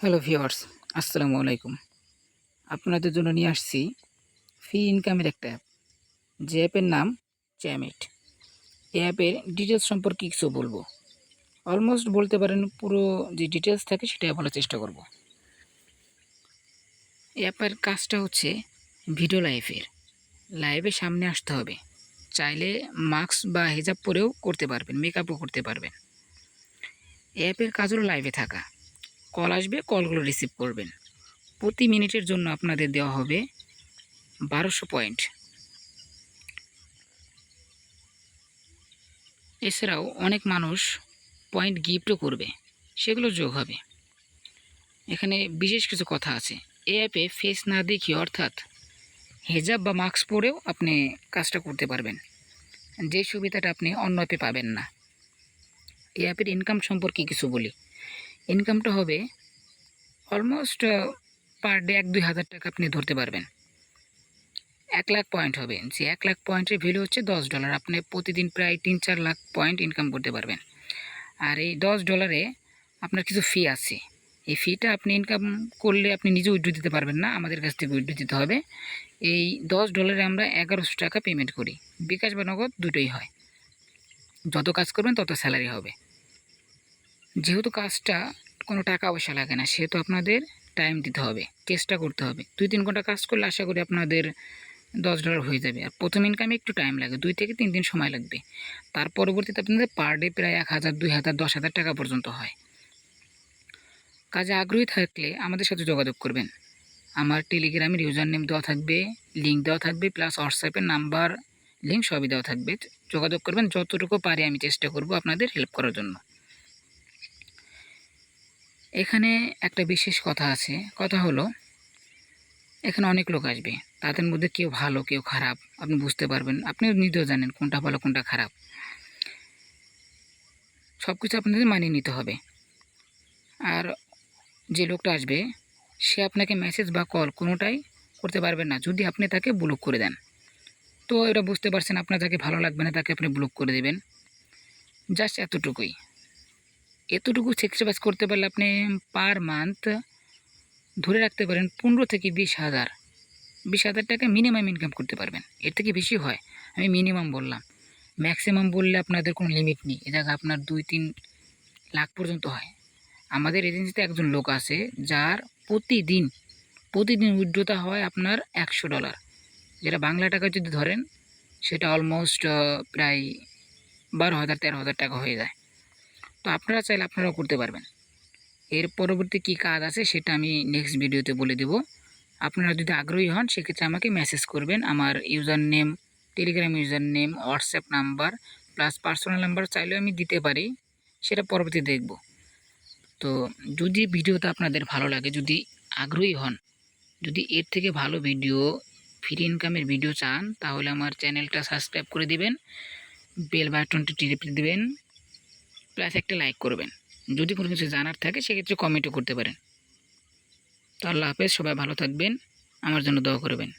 Hello viewers আসসালামু আলাইকুম আপনাদের জন্য নিয়ে আসছি ফ্রি ইনকামের একটা অ্যাপ যে অ্যাপের নাম চ্যামেট এই অ্যাপের ডিটেলস সম্পর্কে কিছু বলব। অলমোস্ট বলতে পারেন পুরো যে ডিটেলস থাকে সেটাই বলার চেষ্টা করব। অ্যাপের কাজটা হচ্ছে ভিডিও লাইফের লাইভে সামনে আসতে হবে। চাইলে মাস্ক বা হেজাব পরেও করতে পারবেন মেকআপও করতে পারবেন। অ্যাপের কাজ হলো লাইভে থাকা। কল আসবে, কলগুলো রিসিভ করবেন। প্রতি মিনিটের জন্য আপনাদের দেওয়া হবে বারোশো পয়েন্ট। এছাড়াও অনেক মানুষ পয়েন্ট গিফটও করবে, সেগুলো যোগ হবে। এখানে বিশেষ কিছু কথা আছে। এ অ্যাপে ফেস না দেখিয়ে অর্থাৎ হেজাব বা মাস্ক পরেও আপনি কাজটা করতে পারবেন। যে সুবিধাটা আপনি অন্য অ্যাপে পাবেন না। এই অ্যাপের ইনকাম সম্পর্কে কিছু বলি। ইনকামটা হবে অলমোস্ট পার ডে এক দুই হাজার টাকা আপনি ধরতে পারবেন। এক লাখ পয়েন্ট হবে। যে এক লাখ পয়েন্টের ভ্যালু হচ্ছে দশ ডলার আপনি প্রতিদিন প্রায় তিন, চার লাখ পয়েন্ট ইনকাম করতে পারবেন। আর এই দশ ডলারে আপনার কিছু ফি আছে। এই ফিটা আপনি ইনকাম করলে আপনি নিজে উইড্রো দিতে পারবেন না, আমাদের কাছ থেকে উইড্রো দিতে হবে। এই দশ ডলারে আমরা এগারোশো টাকা পেমেন্ট করি। বিকাশ বা নগদ দুটোই হয়। যত কাজ করবেন তত স্যালারি হবে। যেহেতু কাজটা কোনো টাকা পয়সা লাগে না, সেহেতু আপনাদের টাইম দিতে হবে, চেষ্টা করতে হবে। দুই তিন ঘণ্টা কাজ করলে আশা করি আপনাদের দশ ডলার হয়ে যাবে। আর প্রথম ইনকামে একটু টাইম লাগে, দুই থেকে তিন দিন সময় লাগবে। তার পরবর্তীতে আপনাদের পার ডে প্রায় এক হাজার, দুই হাজার, দশ হাজার টাকা পর্যন্ত হয়। কাজে আগ্রহী থাকলে আমাদের সাথে যোগাযোগ করবেন। আমার টেলিগ্রামের ইউজার নেম দেওয়া থাকবে লিঙ্ক দেওয়া থাকবে প্লাস হোয়াটসঅ্যাপের নাম্বার লিঙ্ক সবই দেওয়া থাকবে। যোগাযোগ করবেন, যতটুকু পারি আমি চেষ্টা করব আপনাদের হেল্প করার জন্য। এখানে একটা বিশেষ কথা আছে। কথা হলো, এখানে অনেক লোক আসবে। তাদের মধ্যে কেউ ভালো, কেউ খারাপ, আপনি বুঝতে পারবেন। আপনিও নিজেও জানেন কোনটা ভালো, কোনটা খারাপ। সব কিছু আপনাদের মানিয়ে নিতে হবে। আর যে লোকটা আসবে, সে আপনাকে মেসেজ বা কল কোনোটাই করতে পারবেন না। যদি আপনি তাকে ব্লক করে দেন। তো এটা বুঝতে পারছেন আপনার তাকে ভালো লাগবে না, তাকে আপনি ব্লক করে দেবেন। জাস্ট এতটুকুই। এতটুকু স্যাক্রিফাইস করতে পারলে আপনি পার মান্থ ধরে রাখতে পারেন পনেরো থেকে বিশ হাজার। বিশ হাজার টাকা মিনিমাম ইনকাম করতে পারবেন। এর থেকে বেশি হয়। আমি মিনিমাম বললাম। ম্যাক্সিমাম বললে আপনাদের কোনো লিমিট নেই। এ জায়গায় আপনার দুই তিন লাখ পর্যন্ত হয়। আমাদের এজেন্সিতে একজন লোক আছে, যার প্রতিদিন প্রতিদিন উইড্রোটা হয় আপনার একশো ডলার যেটা বাংলা টাকা যদি ধরেন, সেটা অলমোস্ট প্রায় বারো হাজার, তেরো হাজার টাকা হয়ে যায়। তো আপনারা চাইলে আপনারাও করতে পারবেন। এর পরবর্তী কী কাজ আছে সেটা আমি নেক্সট ভিডিওতে বলে দেব। আপনারা যদি আগ্রহী হন, সেক্ষেত্রে আমাকে মেসেজ করবেন। আমার user name Telegram user name WhatsApp number plus personal number চাইলেও আমি দিতে পারি, সেটা পরবর্তী দেখব। তো যদি ভিডিওটা আপনাদের ভালো লাগে, যদি আগ্রহী হন, যদি এর থেকে ভালো ভিডিও ফ্রি ইনকামের ভিডিও চান, তাহলে আমার চ্যানেলটা সাবস্ক্রাইব করে দিবেন বেল বাটনটি টিপে দিবেন প্লাস একটা লাইক করবেন। যদি কোনো কিছু জানার থাকে, সেক্ষেত্রে কমেন্টও করতে পারেন। তো আল্লাহ হাফেজ, সবাই ভালো থাকবেন। আমার জন্য দোয়া করবেন।